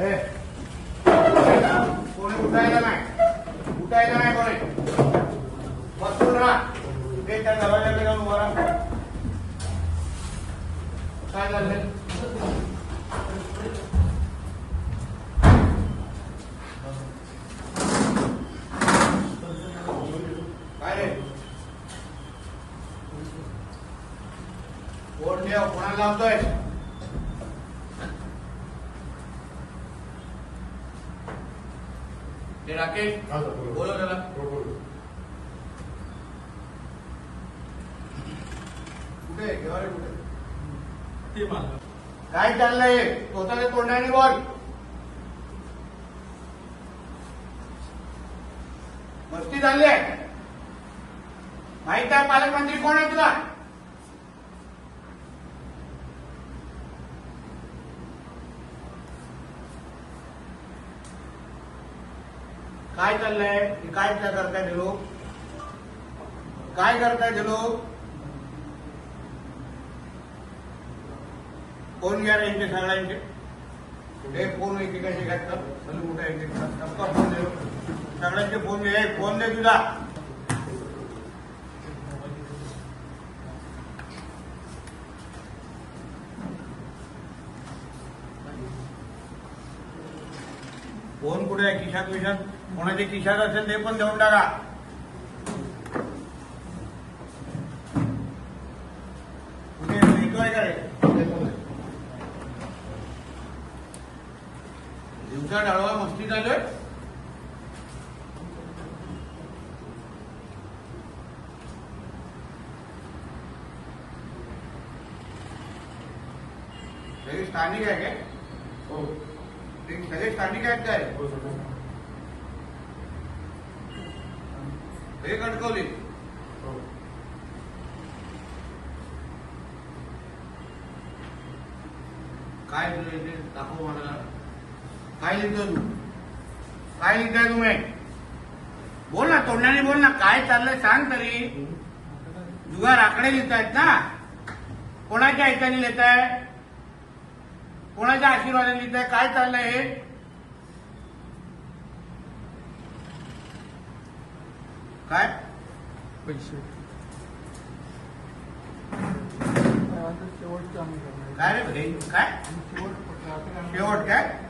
ए, कोणी उठायला नाही उठायला नाही कोणी बसून राहा ते त्या दरवाजाकडे जाऊन उभा राहा काय झालं काय रे कोण ठेव कोणाला लावतोय? ते राकेश बोलव त्याला. कुठे? घेवा रे कुठे? काय चाललंय? स्वतःच्या तोंडाने बोल. मस्ती झाली आहे. माहीत आहे पालकमंत्री कोण आहे तुला? काय चाललंय? काय करताय ते लोक काय करताय ते लोक फोन घ्या यांचे सगळ्यांचे. कुठे फोन एकेकाशी घातलं? चल कुठे एकेका फोन दे सगळ्यांचे फोन दे फोन दे तुझा फोन कुठे आहे? किशात विशात कोणाचे किशात असेल ते पण देऊन टाका कुठे येतोय का रे दिवसा डाळवा चालू आहे सगळे स्थानिक आहे काय? ते सगळे स्थानिक आहेत काय? हे कणकवली. काय तुझं इथे दाखव मला. काय लिहितो तू काय लिहिताय तुम्ही. बोल ना तोंडाने बोल ना काय चाललंय सांग तरी. जुगार आकडे लिहितायत ना. कोणाच्या ऐकाने लिहिताय? कोणाच्या आशीर्वादाने लिहिताय? काय चाललंय हे? काय? पैसे. काय रे भाई काय? शेवट काय?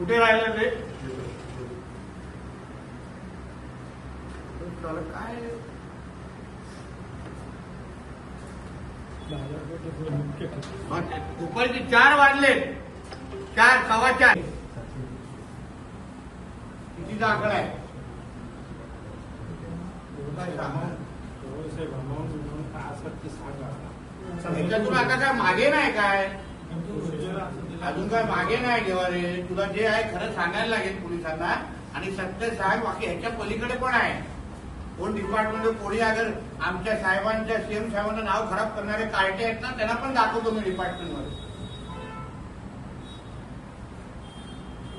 कुठे राहिलं ते? काय? दुपारचे चार वाजले. चार सव्वा चार. कितीचा आकडा आहे? ह्याच्यातून आता काय मागे नाही काय? अजून काय मागे नाही देवारे तुला जे आहे खरं सांगायला लागेल पोलिसांना. आणि सत्य साहेब बाकी ह्याच्या पलीकडे पण आहे. कोण डिपार्टमेंट कोणी अगर आमच्या साहेबांच्या सीएम साहेबांना नाव खराब करणारे कार्टे आहेत ना त्यांना पण दाखवतो मी डिपार्टमेंटमध्ये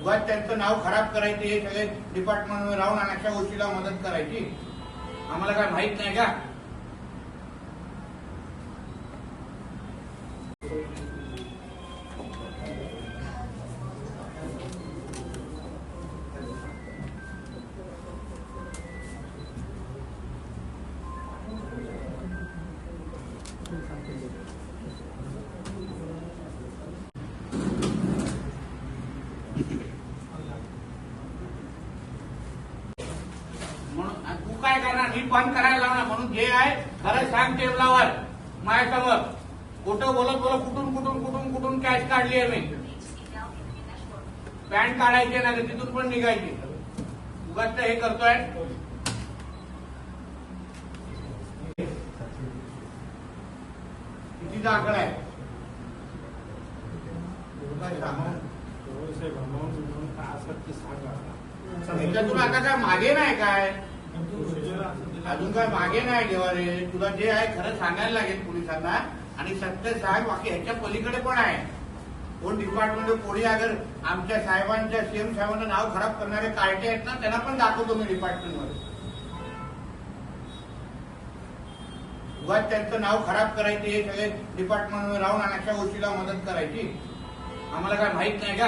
उगाच त्यांचं नाव खराब करायचे हे सगळे डिपार्टमेंटमध्ये राहून आणि अशा गोष्टीला मदत करायची. आम्हाला काय माहीत नाही का? म्हणून तू काय करणार? मी बंद करायला लावणार म्हणून जे आहे खरं सांग टेबलावर माझ्यासमोर. कुठं बोलत बोलत कुठून कुठून कुठून कुठून कॅश काढली आहे मी? पॅन्ट काढायची ना रे, तिथून पण निघायची. उगाच हे करतोय. कितीचा आकडा आहे? काय सांगू? ह्याच्यातून आता काय मागे नाही काय? अजून काय मागे नाही देवा रे? तुला जे आहे खरं सांगायला लागेल पोलिसांना. आणि सत्य सांग बाकी ह्याच्या पलीकडे पण आहे. कोण डिपार्टमेंट कोणी अगर आमच्या साहेबांच्या सीएम साहेबांचं नाव खराब करणारे कार्टे आहेत ना त्यांना पण दाखवतो मी डिपार्टमेंटमध्ये उगाच त्यांचं नाव खराब करायचे हे सगळे डिपार्टमेंटमध्ये राहून आणि अशा गोष्टीला मदत करायची. आम्हाला काय माहीत नाही का?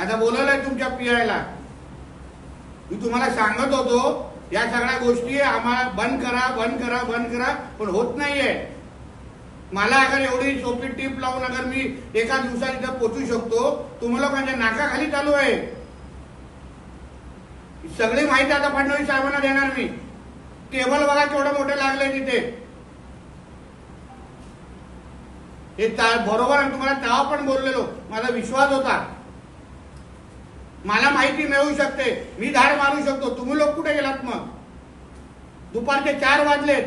आता बोलवलंय तुमच्या पियाला मी तुम्हाला सांगत होतो या सगळ्या गोष्टी आम्हाला बंद करा बंद करा बंद करा पण होत नाहीये. मला अगर एवढी सोपी टीप लावून अगर मी एका दिवसात इथं पोचू शकतो तुम्हाला माझ्या नाकाखाली चालू आहे. सगळी माहिती आता फडणवीस साहेबांना देणार मी. टेबल बघा केवढं मोठे लागले तिथे. हे बरोबर तुम्हाला तेव्हा पण बोललेलो. माझा विश्वास होता. मला माहिती मिळू शकते. मी धाड मारू शकतो. तुम्ही लोक कुठे गेलात मग? दुपारचे चार वाजलेत.